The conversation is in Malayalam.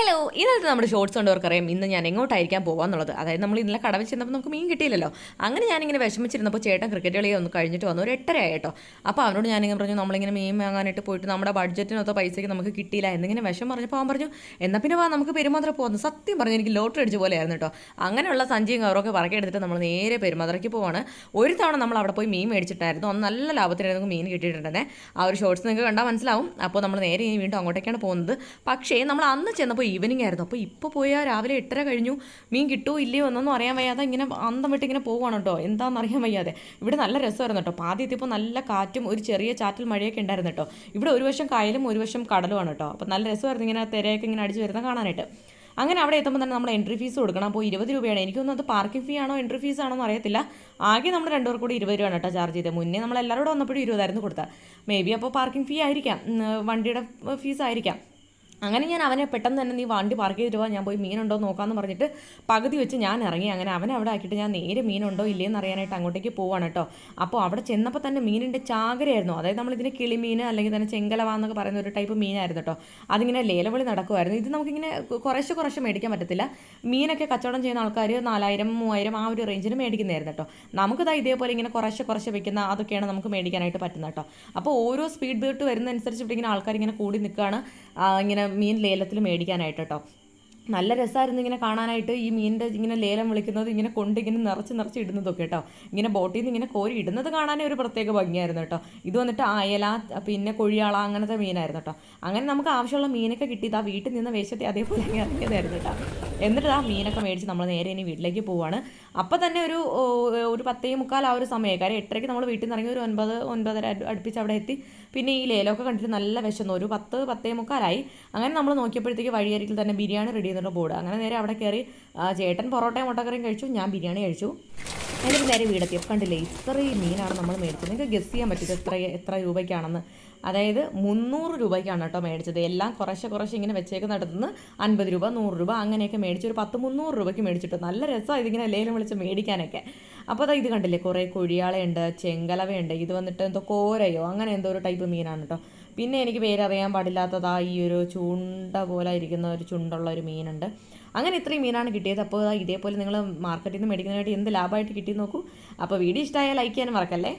ഹലോ ഇന്നത്തെ നമ്മുടെ ഷോർട്സ് കണ്ടവർക്കറിയാം ഇന്ന് ഞാൻ എങ്ങോട്ടായിരിക്കാൻ പോകാമെന്നുള്ളത് അതായത് നമ്മൾ ഇന്നലെ കടവിൽ ചെന്നപ്പോൾ നമുക്ക് മീൻ കിട്ടിയില്ലല്ലോ. അങ്ങനെ ഞാനിങ്ങനെ വിഷമിച്ചിരുന്നപ്പോൾ ചേട്ടൻ ക്രിക്കറ്റ് കളി ഒന്ന് കഴിഞ്ഞിട്ട് വന്നു. ഒരു എട്ടര ആയിട്ടോ അപ്പോൾ അവനോട് ഞാനിങ്ങനെ പറഞ്ഞു നമ്മളിങ്ങനെ മീൻ വാങ്ങാനായിട്ട് പോയിട്ട് നമ്മുടെ ബഡ്ജറ്റിനൊത്ത പൈസയ്ക്ക് നമുക്ക് കിട്ടിയില്ല. എന്നിങ്ങനെ വിഷം പറഞ്ഞപ്പോൾ അവൻ പറഞ്ഞു എന്നാൽ പിന്നെ വാ നമുക്ക് പെരുമാത്ര പോകുന്നു സത്യം പറഞ്ഞു എനിക്ക് ലോട്ടറി പോലെ പോലെയായിരുന്നു കേട്ടോ. അങ്ങനെയുള്ള സഞ്ചിയും കവറൊക്കെ പറക്കി എടുത്തിട്ട് നമ്മൾ നേരെ പെരുമാത്രയ്ക്ക് പോവാണ്. ഒരു തവണ നമ്മൾ അവിടെ പോയി മീൻ മേടിച്ചിട്ടായിരുന്നു. അന്ന് നല്ല ലാഭത്തിന് നമുക്ക് മീൻ കിട്ടിയിട്ടുണ്ടെന്നേ ആ ഒരു ഷോർട്സ് നിങ്ങൾക്ക് കണ്ടാൽ മനസ്സിലാവും. അപ്പോൾ നമ്മൾ നേരെ ഇനി വീണ്ടും അങ്ങോട്ടേക്കാണ് പോകുന്നത്. പക്ഷേ നമ്മൾ അന്ന് ചെന്നപ്പോൾ ഈവനിങ് ആയിരുന്നു. അപ്പോൾ ഇപ്പോൾ പോയാൽ രാവിലെ എട്ടര കഴിഞ്ഞു. മീൻ കിട്ടുമോ ഇല്ലയോ എന്നൊന്നും അറിയാൻ വയ്യാതെ ഇങ്ങനെ അന്തം വിട്ട് ഇങ്ങനെ പോവുകയാണ് കേട്ടോ. എന്താണെന്ന് അറിയാൻ വയ്യാതെ. ഇവിടെ നല്ല രസമായിരുന്നു കേട്ടോ. ആദ്യം എത്തിയപ്പോൾ നല്ല കാറ്റും ഒരു ചെറിയ ചാറ്റൽ മഴയൊക്കെ ഉണ്ടായിരുന്നു കേട്ടോ. ഇവിടെ ഒരു വശം കായലും ഒരു വശം കടലുമാണ് കേട്ടോ. അപ്പോൾ നല്ല രസമായിരുന്നു ഇങ്ങനെ തിരയൊക്കെ ഇങ്ങനെ അടിച്ച് വരുന്ന കാണാനായിട്ട്. അങ്ങനെ അവിടെ എത്തുമ്പോൾ തന്നെ നമ്മൾ എൻട്രി ഫീസ് കൊടുക്കണം. അപ്പോൾ ഇരുപത് രൂപയാണ്. എനിക്കൊന്നും അത് പാർക്കിംഗ് ഫീ ആണോ എൻട്രി ഫീസ് ആണോ എന്ന് അറിയത്തില്ല. ആകെ നമ്മൾ രണ്ടുപേർ കൂടി ഇരുപത് രൂപയാണ് കേട്ടോ ചാർജ് ചെയ്തത്. മുന്നേ നമ്മൾ എല്ലാവരോടും വന്നപ്പോഴും ഇരുപതായിരുന്നു കൊടുത്തത്. മേ ബി അപ്പോൾ പാർക്കിംഗ് ഫീ ആയിരിക്കാം. വണ്ടിയുടെ ഫീസ് ആയിരിക്കാം. അങ്ങനെ ഞാൻ അവനെ പെട്ടെന്ന് തന്നെ നീ വണ്ടി പാർക്ക് ചെയ്തിട്ട് ഞാൻ പോയി മീനുണ്ടോ നോക്കാമെന്ന് പറഞ്ഞിട്ട് പകുതി വെച്ച് ഞാൻ ഇറങ്ങി. അങ്ങനെ അവനെ അവിടെ ആക്കിയിട്ട് ഞാൻ നേരെ മീനുണ്ടോ ഇല്ലേന്ന് അറിയാനായിട്ട് അങ്ങോട്ടേക്ക് പോവാണ് കേട്ടോ. അപ്പോൾ അവിടെ ചെന്നപ്പോൾ തന്നെ മീനിന്റെ ചാകരയായിരുന്നു. അതായത് നമ്മളിതിന് കിളിമീൻ അല്ലെങ്കിൽ തന്നെ ചെങ്കലവ എന്നൊക്കെ പറയുന്ന ഒരു ടൈപ്പ് മീനായിരുന്നു കേട്ടോ. അതിങ്ങനെ ലേലവിളി നടക്കുമായിരുന്നു ഇത് നമുക്കിങ്ങനെ കുറേശ്ശെ കുറേശ്ശെ മേടിക്കാൻ പറ്റത്തില്ല. മീനൊക്കെ കച്ചവടം ചെയ്യുന്ന ആൾക്കാർ നാലായിരം മൂവായിരം ആ ഒരു റേഞ്ചിന് മേടിക്കുന്നതായിരുന്നു കേട്ടോ. നമുക്കിതാ ഇതേപോലെ ഇങ്ങനെ കുറേശ്ശെ കുറേശ്ശെ വെക്കുന്ന അതൊക്കെയാണ് നമുക്ക് മേടിക്കാനായിട്ട് പറ്റുന്നത് കേട്ടോ. അപ്പോൾ ഓരോ സ്പീഡ് ബോട്ട് വരുന്നതനുസരിച്ച് ഇവിടെ ഇങ്ങനെ ആൾക്കാർ ഇങ്ങനെ കൂടി നിൽക്കുകയാണ് ഇങ്ങനെ മീൻ ലേലത്തിൽ മേടിക്കാനായിട്ട് കേട്ടോ നല്ല രസമായിരുന്നു ഇങ്ങനെ കാണാനായിട്ട് ഈ മീനിന്റെ ഇങ്ങനെ ലേലം വിളിക്കുന്നത് ഇങ്ങനെ കൊണ്ട് ഇങ്ങനെ നിറച്ച് നിറച്ച് ഇടുന്നതൊക്കെ കേട്ടോ ഇങ്ങനെ ബോട്ടിൽ നിന്ന് ഇങ്ങനെ കോരി ഇടുന്നത് കാണാനേ ഒരു പ്രത്യേക ഭംഗിയായിരുന്നു കേട്ടോ ഇത് വന്നിട്ട് അയല പിന്നെ കൊഴിയാള അങ്ങനത്തെ മീനായിരുന്നു കേട്ടോ അങ്ങനെ നമുക്ക് ആവശ്യമുള്ള മീനൊക്കെ കിട്ടിയത് ആ വീട്ടിൽ നിന്ന് വേഷത്തെ അതേപോലെ ഇറങ്ങിയതായിരുന്നു കേട്ടോ എന്നിട്ട് ആ മീനൊക്കെ മേടിച്ച് നമ്മൾ നേരെ ഇനി വീട്ടിലേക്ക് പോവാണ്. അപ്പോൾ തന്നെ ഒരു ഒരു പത്തേ മുക്കാൽ ആ ഒരു സമയം കാര്യം എട്ടരയ്ക്ക് നമ്മൾ വീട്ടിൽ നിന്ന് ഇറങ്ങി ഒരു ഒൻപത് ഒൻപതര അടു- അടുപ്പിച്ച് അവിടെ എത്തി. പിന്നെ ഈ ലേലമൊക്കെ കണ്ടിട്ട് നല്ല വിശന്നു. ഒരു പത്ത് പത്തേ മുക്കാലായി. അങ്ങനെ നമ്മൾ നോക്കിയപ്പോഴത്തേക്ക് വഴിയരികിൽ തന്നെ ബിരിയാണി റെഡി ചെയ്തിട്ട് ബോർഡ് അങ്ങനെ നേരെ അവിടെ കയറി ചേട്ടൻ പൊറോട്ടയും മുട്ടക്കറിയും കഴിച്ചു. ഞാൻ ബിരിയാണി കഴിച്ചു. എന്നിട്ട് നേരെ വീടെത്തി കണ്ടില്ലേ ഇത്രയും മീനാണ് നമ്മൾ മേടിച്ചത്. നിങ്ങൾക്ക് ഗസ് ചെയ്യാൻ പറ്റില്ല എത്ര എത്ര രൂപയ്ക്കാണെന്ന്. അതായത് മുന്നൂറ് രൂപയ്ക്കാണ് കേട്ടോ മേടിച്ചത്. എല്ലാം കുറേശ്ശെ കുറേശ്ശെ ഇങ്ങനെ വെച്ചേക്കുന്നിടത്തുനിന്ന് അൻപത് രൂപ നൂറ് രൂപ അങ്ങനെയൊക്കെ മേടിച്ച് ഒരു പത്ത് മുന്നൂറ് രൂപയ്ക്ക് മേടിച്ചിട്ട് നല്ല രസമാണ് ഇതിങ്ങനെ ലേലം വിളിച്ച് മേടിക്കാനൊക്കെ. അപ്പോൾ അതാ ഇത് കണ്ടില്ലേ കുറേ കൊഴിയാളയുണ്ട് ചെങ്കലവയുണ്ട് ഇത് വന്നിട്ട് എന്തോ കോരയോ അങ്ങനെ എന്തോ ഒരു ടൈപ്പ് മീനാണ് കേട്ടോ. പിന്നെ എനിക്ക് പേരറിയാൻ പാടില്ലാത്തതാ ഈ ഒരു ചൂണ്ട പോലെ ഇരിക്കുന്ന ഒരു ചുണ്ടുള്ള ഒരു മീനുണ്ട്. അങ്ങനെ ഇത്രയും മീനാണ് കിട്ടിയത്. അപ്പോൾ ഇതേപോലെ നിങ്ങൾ മാർക്കറ്റിൽ നിന്ന് മേടിക്കുന്നതിനായിട്ട് എന്ത് ലാഭമായിട്ട് കിട്ടി നോക്കൂ. അപ്പോൾ വീഡിയോ ഇഷ്ടമായാൽ ലൈക്ക് ചെയ്യാനും മറക്കല്ലേ?